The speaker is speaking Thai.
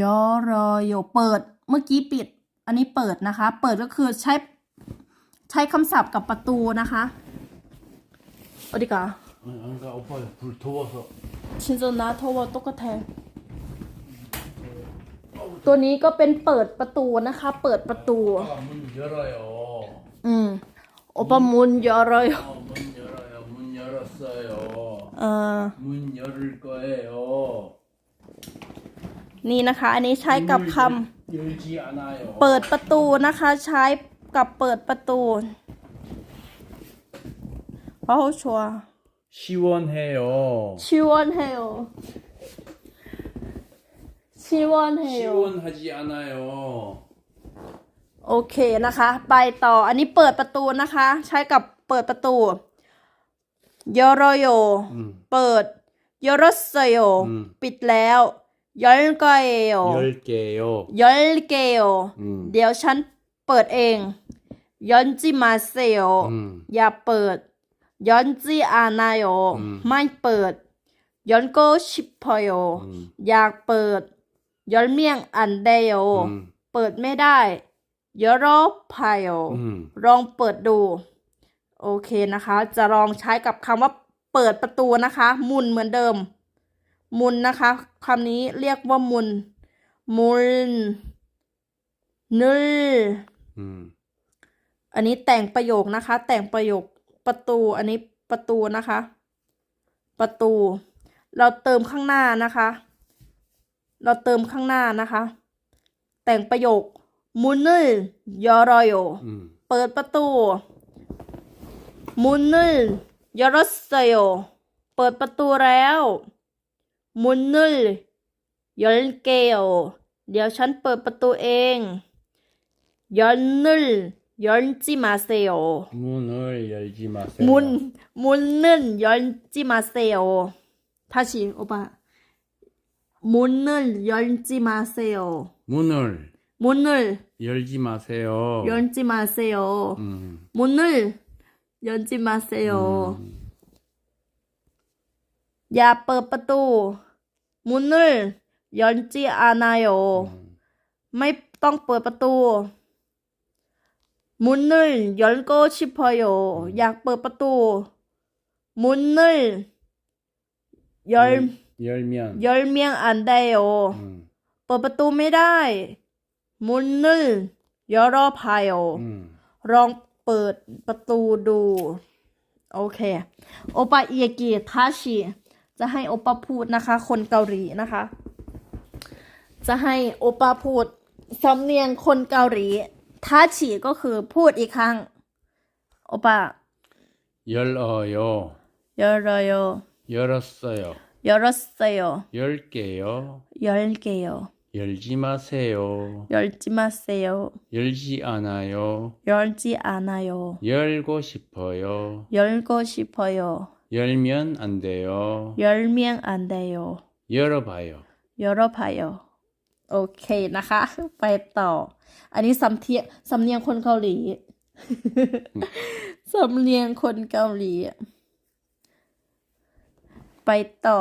ยอรอโยเปิดเมื่อกี้ปิด อันนี้เปิดนะคะ เปิดก็คือใช้ใช้คำศัพท์กับประตูนะคะโอดิกาชินโซนะโทวโตกแทตัวนี้ก็เป็นเปิดประตูนะคะ เปิดประตูมุนเยอะเลยอ๋มโอปามุนเยอะเลยมุนเยอะเลยมุนเยอะเลยอ๋อมันเยอะเลยอ๋อ นี่นะคะ อันนี้ใช้กับคำเปิดประตูนะคะ ใช้กับเปิดประตูโอ้ชัวชิวนเฮโอชิวนเฮโอชิวนเฮโอชิวนฮจิอานาโอโอเคนะคะ ไปต่ออันนี้เปิดประตูนะคะ ใช้กับเปิดประตูโยโรโย เปิดโยโรเซโย ปิดแล้ว ยอลกเอโย 열게요. ยอลเกโย อืม เดี๋ยวฉันเปิดเองยอนจิมาเซโย อืม อย่าเปิดยอนจิอานาโย อืม ไม่เปิดยอนโกชิพโย 음. อยากเปิดยอนเมียงอันเดโย 음. เปิดไม่ได้ยอรอพายโย 음. ลองเปิดดู โอเคนะคะ จะลองใช้กับคำว่าเปิดประตูนะคะหมุนเหมือนเดิมห มุนนะคะคำนี้เรียกว่าหมุนหมุนนึล 음. อันนี้แต่งประโยคนะคะ แต่งประโยคประตู อันนี้ประตูนะคะ ประตู เราเติมข้างหน้านะคะ เราเติมข้างหน้านะคะ แต่งประโยคมุนนึลยอรอโย 음. เปิดประตูมุนนึลยอรสโยเปิดประตูแล้ว มุนนึลยอนเกโยเดี๋ยวฉันเปิดประตูเองยอนนึลยอนจิมาเซโย 문을 열지 마세요. มุนมุนนึลยอนจิมาเซโยท่าชิโอปะมุนนึลยอนจิมาเซโย 문을 มุนนึล 열지 마세요. ยอนจิมาเซโย 음. 문을 열지 마세요. 음. อย่าเปิดประตูมุนนึลยอนจีอานายโอไม่ต้องเปิดประตูมุนนึลยอนโกชิพอยโออยากเปิดประตูมุนนึลยอนยอนเมียงยอนเมียงอันไดโอเปิดประตูไม่ได้มุนนึลยอรอพายโอลองเปิดประตูดู โอเค โอปาเอีกิทาชิ จะให้โอปาพูดนะคะ คนเกาหลีนะคะ จะให้โอปาพูดสำเนียงคนเกาหลีทาชิก็คือพูดอีกครั้ง โอปา 열어요. ยอรอย 열었어요. ยอรสเซโย 열게요. ยอลเกโย 열지 마세요. ยอลจิมาเซโย 열지 않아요. ยอลจิอานาโย 열고 싶어요. ยอลโกชิพโย 열면 안 돼요. ยอลเมียงอันเดโย 열어봐요. ยอรพายโอเคนะคะ ไปต่อ อันนี้สำเทียสำเนียงคนเกาหลี สำเนียงคนเกาหลี ไปต่อ